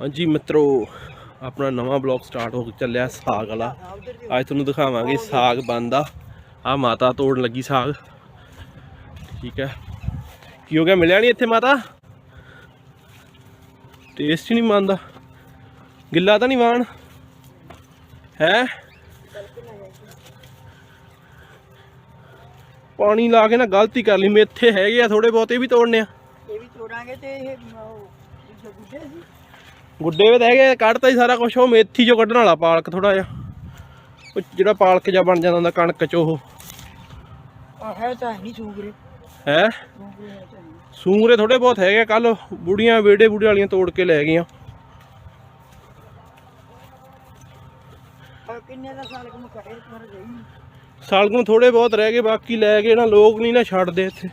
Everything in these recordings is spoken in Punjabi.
ਹਾਂਜੀ ਮਿੱਤਰੋ, ਆਪਣਾ ਨਵਾਂ ਬਲੌਗ ਸਟਾਰਟ ਹੋ ਚੱਲਿਆ ਸਾਗ ਵਾਲਾ। ਅੱਜ ਤੁਹਾਨੂੰ ਦਿਖਾਵਾਂਗੇ ਸਾਗ ਬਣਦਾ। ਆ ਮਾਤਾ ਤੋੜਨ ਲੱਗੀ ਸਾਗ। ਠੀਕ ਹੈ। ਕੀ ਹੋ ਗਿਆ? ਮਿਲਿਆ ਨਹੀਂ ਇੱਥੇ ਮਾਤਾ? ਟੇਸਟ ਹੀ ਨਹੀਂ ਮੰਨਦਾ ਗਿੱਲਾ ਤਾਂ ਨਹੀਂ ਵਾਣ? ਹੈ? ਪਾਣੀ ਲਾ ਕੇ ਨਾ ਗਲਤੀ ਕਰ ਲਈ। ਮੇਥੇ ਹੈਗੇ ਆ ਥੋੜੇ ਬਹੁਤੇ ਵੀ ਤੋੜਨੇ ਆ। ਇਹ ਵੀ ਤੋੜਾਂਗੇ ਤੇ ਇਹ ਦੂਜੇ ਸੀ। ਗੁੱਡੇ ਵੀ ਤਾਂ ਹੈਗੇ ਕੱਢਤਾ ਹੀ ਸਾਰਾ ਕੁਝ ਉਹ ਮੇਥੀ ਚੋਂ ਕੱਢਣ ਵਾਲਾ ਪਾਲਕ ਥੋੜਾ ਜਿਹਾ। ਉਹ ਜਿਹੜਾ ਪਾਲਕ ਜਿਹਾ ਬਣ ਜਾਂਦਾ ਹੁੰਦਾ ਕਣਕ ਚ ਉਹ। ਹੈ ਤਾਂ ਨਹੀਂ ਸੂਗਰੇ। ਹੈ? ਸੂਗਰੇ ਥੋੜੇ ਬਹੁਤ ਹੈਗੇ ਕੱਲ ਬੁੜੀਆਂ ਵੇੜੇ ਬੁੜੇ ਵਾਲੀਆਂ ਤੋੜ ਕੇ ਲੈ ਗਈਆਂ। ਕਿੰਨੇ ਦਾ ਕਰੇ ਗਈ ਨੀ। ਥੋੜੇ ਬਹੁਤ ਰਹਿ ਗਏ ਬਾਕੀ ਲੈ ਗਏ ਨਾ ਲੋਕ ਨਹੀਂ ਨਾ ਛੱਡਦੇ ਇੱਥੇ।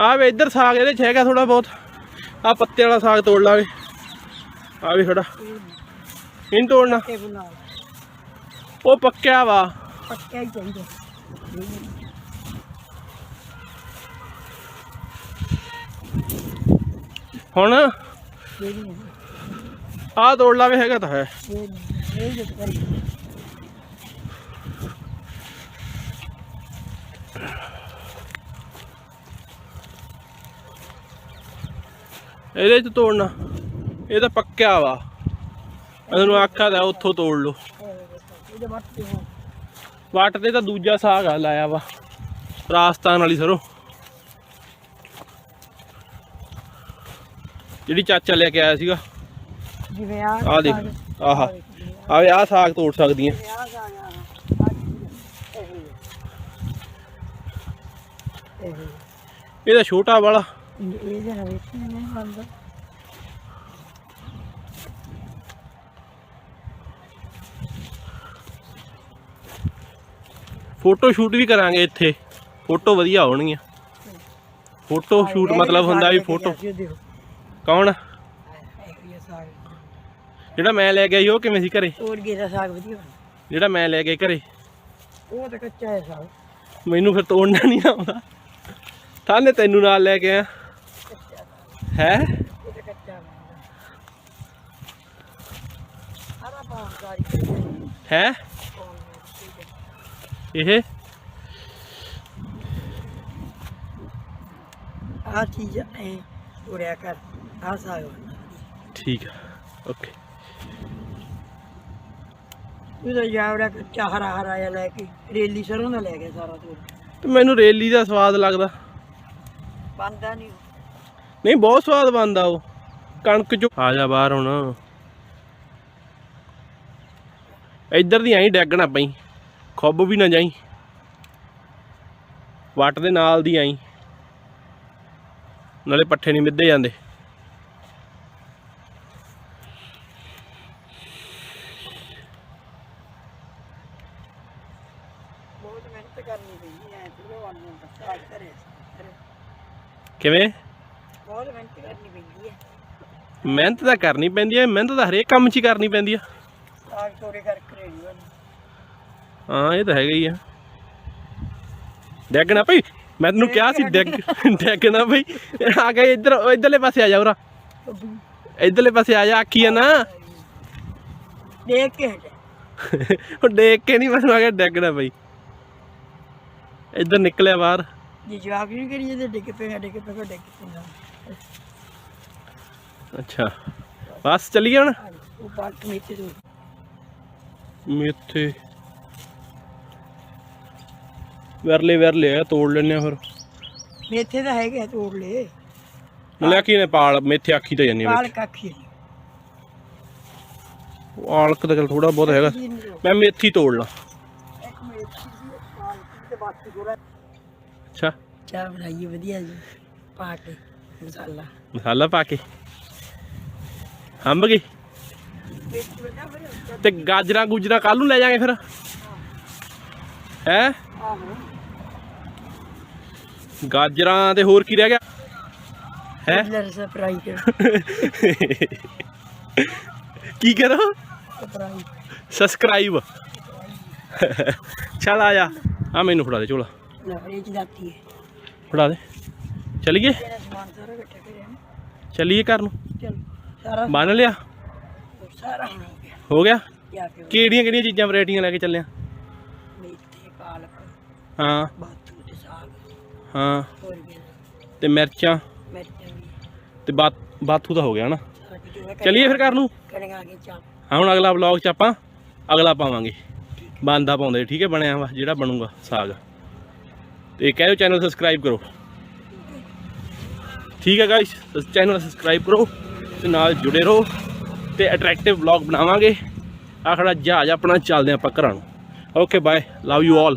ਆ ਵੇ ਇੱਧਰ ਸਾਗ ਇਹਦੇ ਚ ਹੈਗਾ ਥੋੜਾ ਬਹੁਤ। ਆ ਪੱਤੇ ਵਾਲਾ ਸਾਗ ਤੋੜ ਲਾਂਗੇ ਆ ਵੀ ਖੜਾ। ਇਹਨੂੰ ਤੋੜਨਾ। ਉਹ ਪੱਕਿਆ ਵਾ। ਪੱਕਿਆ ਹੀ ਚਾਹੀਦਾ। ਹੁਣ ਆਹ ਤੋੜ ਲਾਵੇ ਹੈਗਾ ਤਾਂ ਹੈ ਇਹ ਨਹੀਂ ਇਹ ਜਿੱਤ ਕਰੀ ਇਹਦੇ ਚ ਤੋੜਨਾ। ਇਹ ਤਾਂ ਪੱਕਿਆ ਵਾ। ਇਹਨੂੰ ਆਖਿਆ ਤਾਂ ਉੱਥੋਂ ਤੋੜ ਲਓ। ਵਾਟ ਤੇ ਤਾਂ ਦੂਜਾ ਸਾਗ ਆ ਲਾਇਆ ਵਾ। ਰਾਜਸਥਾਨ ਵਾਲੀ ਸਰੋਂ। ਜਿਹੜੀ ਚਾਚਾ ਲੈ ਕੇ ਆਇਆ ਸੀਗਾ। ਜਿਵੇਂ ਆ ਆਹ ਦੇਖ। ਆਹਾ। ਆਵੇ ਆਹ ਸਾਗ ਤੋੜ ਸਕਦੀਆਂ ਆ। ਆ ਇਹਦਾ ਛੋਟਾ ਵਾਲਾ। ਇਹ ਜਰਾ ਵੇਖੀ ਨਹੀਂ ਬੰਦਾ ਫੋਟੋ ਸ਼ੂਟ ਵੀ ਕਰਾਂਗੇ ਇੱਥੇ। ਫੋਟੋ ਵਧੀਆ ਆਉਣਗੀਆਂ ਫੋਟੋ ਸ਼ੂਟ ਮਤਲਬ ਹੁੰਦਾ ਵੀ ਫੋਟੋ ਕੌਣ? ਜਿਹੜਾ ਮੈਂ ਲੈ ਗਿਆ ਸੀ ਉਹ ਕਿਵੇਂ ਸੀ ਘਰੇ? ਤੋੜ ਕੇ ਦਾ ਸਾਗ ਵਧੀਆ ਜਿਹੜਾ ਮੈਂ ਲੈ ਗਿਆ ਘਰੇ। ਉਹ ਤਾਂ ਕੱਚਾ ਹੈ ਸਾਗ। ਮੈਨੂੰ ਫਿਰ ਤੋੜਨਾ ਨਹੀਂ ਆਉਂਦਾ। ਥਾਨੇ ਤੈਨੂੰ ਨਾਲ ਲੈ ਕੇ ਆਇਆ। ਹੈ? ਹੈ? ਇਹ? ਆ ਚੀਜ਼ ਐ ਉੜਿਆ ਕਰ ਆ ਸਾਗ ਠੀਕ ਆ ਓਕੇ। ਉਹਦਾ ਜਾਵੜਾ ਕੱਚਾ ਹਰਾ ਹਰਾ ਜਿਹਾ ਲੈ ਕੇ ਰੇਲੀ ਸਰੋਂ ਦਾ ਲੈ ਗਿਆ ਸਾਰਾ ਤੋੜ ਤੇ ਮੈਨੂੰ ਰੇਲੀ ਦਾ ਸਵਾਦ ਲੱਗਦਾ। ਬੰਦਾ ਨਹੀਂ ਨਹੀਂ ਬਹੁਤ ਸਵਾਦ ਬਣਦਾ ਉਹ। ਕਣਕ ਚੋਂ ਆ ਜਾ ਬਾਹਰ ਹੁਣ। ਇੱਧਰ ਦੀ ਆਈ ਡੈਗਣਾ ਪਈ। ਖੁੱਬ ਵੀ ਨਾ ਜਾਈ। ਵੱਟ ਦੇ ਨਾਲ ਦੀ ਆਈ ਨਾਲੇ ਪੱਠੇ ਨਹੀਂ ਮਿੱਧੇ ਜਾਂਦੇ। ਬਹੁਤ ਮਿਹਨਤ ਕਰਨੀ ਪੈਂਦੀ ਐ ਭਗਵਾਨ ਨੂੰ ਸਾਗ ਕਰੇ ਕਿਵੇਂ? ਬਹੁਤ ਮਿਹਨਤ ਕਰਨੀ ਪੈਂਦੀ ਮਿਹਨਤ ਤਾਂ ਕਰਨੀ ਪੈਂਦੀ ਹੈ ਮਿਹਨਤ ਤਾਂ ਹਰੇਕ ਕੰਮ 'ਚ ਹੀ ਕਰਨੀ ਪੈਂਦੀ ਆ ਸਾਗ ਤੋੜੇ ਕਰਕੇ ਰੇੜੀ ਬਣ ਹਾਂ ਇਹ ਤਾਂ ਹੈਗਾ ਹੀ ਆ। ਡੈਗਣਾ ਭਈ ਮੈਂ ਤੈਨੂੰ ਕਿਹਾ ਸੀ ਡੈਗ ਡੈਗਣਾ ਭਈ। ਆ ਗਏ ਇੱਧਰ ਇੱਧਰਲੇ ਪਾਸੇ ਆ ਜਾ ਉਰਾ। ਇੱਧਰਲੇ ਪਾਸੇ ਆ ਜਾ ਆਖੀ ਆ ਨਾ। ਦੇਖ ਕੇ ਹਟ। ਉਹ ਦੇਖ ਕੇ ਨਹੀਂ ਮੈਨੂੰ ਆ ਗਿਆ ਡੈਗਣਾ ਭਈ। ਇੱਧਰ ਨਿਕਲਿਆ ਬਾਹਰ। ਜੇ ਜਵਾਬ ਨਹੀਂ ਕਰੀਏ ਤੇ ਡਿੱਗ ਪਏਗਾ ਡਿੱਗ ਪਏਗਾ ਡਿੱਗ ਪਏਗਾ ਅੱਛਾ। ਬਸ ਚੱਲੀਏ ਹੁਣ? ਉਹ ਬਾਟ ਮੇਤੇ ਤੋਂ ਮੇਥੇ ਵਰਲੇ ਵਰਲੇ ਆ ਤੋੜ ਲੈਣੇ ਆ ਫਿਰ। ਮੇਥੇ ਤਾਂ ਹੈਗੇ ਤੋੜ ਲੈ ਮਲਿਆਕੀ ਨੇ ਪਾਲ ਮੇਥੇ ਆਖੀ ਤਾਂ ਜਾਂਦੀ ਆ ਪਾਲ ਕਾਖੀ ਆਲਕ ਤਾਂ ਚਲ ਥੋੜਾ ਬਹੁਤ ਹੈਗਾ। ਮੈਂ ਮੇਥੀ ਤੋੜ ਲਾਂ। ਇੱਕ ਮੇਥੀ ਦੀ ਪਾਲ ਤੇ ਬਾਕੀ ਥੋੜਾ ਅੱਛਾ। ਚਾਹ ਬਣਾਈਏ ਵਧੀਆ ਜੀ। ਪਾ ਕੇ। ਮਸਾਲਾ। ਮਸਾਲਾ ਪਾ ਕੇ। ਹੰਬ ਗਈ ਤੇ ਗਾਜਰਾਂ ਗੁਜਰਾਂ ਕੱਲ ਨੂੰ ਲੈ ਜਾਾਂਗੇ ਫਿਰ। ਹੈ? ਗਾਜਰਾਂ ਤੇ ਹੋਰ ਕੀ ਰਹਿ ਗਿਆ? ਹੈ? ਕੀ ਕਰੋ ਸਬਸਕ੍ਰਾਈਬ ਚੱਲ ਆ ਜਾ। ਆ ਮੈਨੂੰ ਫੜਾ ਦੇ ਝੋਲਾ। ਫੜਾ ਦੇ। ਚਲੀਏ? ਤੇਰਾ ਸਮਾਨ ਸਾਰਾ ਇਕੱਠਾ ਕਰਿਆ ਨਾ। ਚੱਲੀਏ ਘਰ ਨੂੰ? ਚਲ ਸਾਰਾ ਬੰਨ ਲਿਆ? ਸਾਰਾ ਹੋ ਗਿਆ। ਹੋ ਗਿਆ? ਜਾ ਕੇ ਕਿਹੜੀਆਂ ਕਿਹੜੀਆਂ ਚੀਜ਼ਾਂ ਵੈਰਾਈਟੀਆਂ ਲੈ ਕੇ ਚੱਲਿਆ ਮੇਥੇ ਪਾਲਕ ਹਾਂ। ਬਾਥੂ ਤੇ ਸਾਗ। ਹਾਂ। ਹੋਰ ਤੇ ਮਿਰਚਾਂ। ਮਿਰਚਾਂ ਵੀ। ਤੇ ਬਾਤ ਬਾਥੂ ਦਾ ਹੋ ਗਿਆ ਜੋ ਹੈ ਚੱਲੀਏ ਫਿਰ ਘਰ ਨੂੰ? ਚਾਪ ਹਾਂ ਹੁਣ ਅਗਲਾ ਵਲੌਗ ਚ ਆਪਾਂ ਅਗਲਾ ਪਾਵਾਂਗੇ। ਬੰਦਾ ਪਾਉਂਦੇ। ਠੀਕ ਹੈ ਬਣਿਆ ਵਾ ਜਿਹੜਾ ਬਣੂਗਾ ਸਾਗ। ਤੇ ਕਹਿਓ ਚੈਨਲ ਸਬਸਕ੍ਰਾਈਬ ਕਰੋ। ਠੀਕ ਹੈ ਗਾਇਸ ਚੈਨਲ ਸਬਸਕ੍ਰਾਈਬ ਕਰੋ ਤੇ ਨਾਲ ਜੁੜੇ ਰਹੋ ਤੇ ਅਟਰੈਕਟਿਵ ਵਲੌਗ ਬਣਾਵਾਂਗੇ। ਆ ਖੜਾ ਜਹਾਜ਼ ਆਪਣਾ ਚੱਲਦੇ ਆਪਾਂ ਘਰਾਂ ਨੂੰ। Okay bye love you all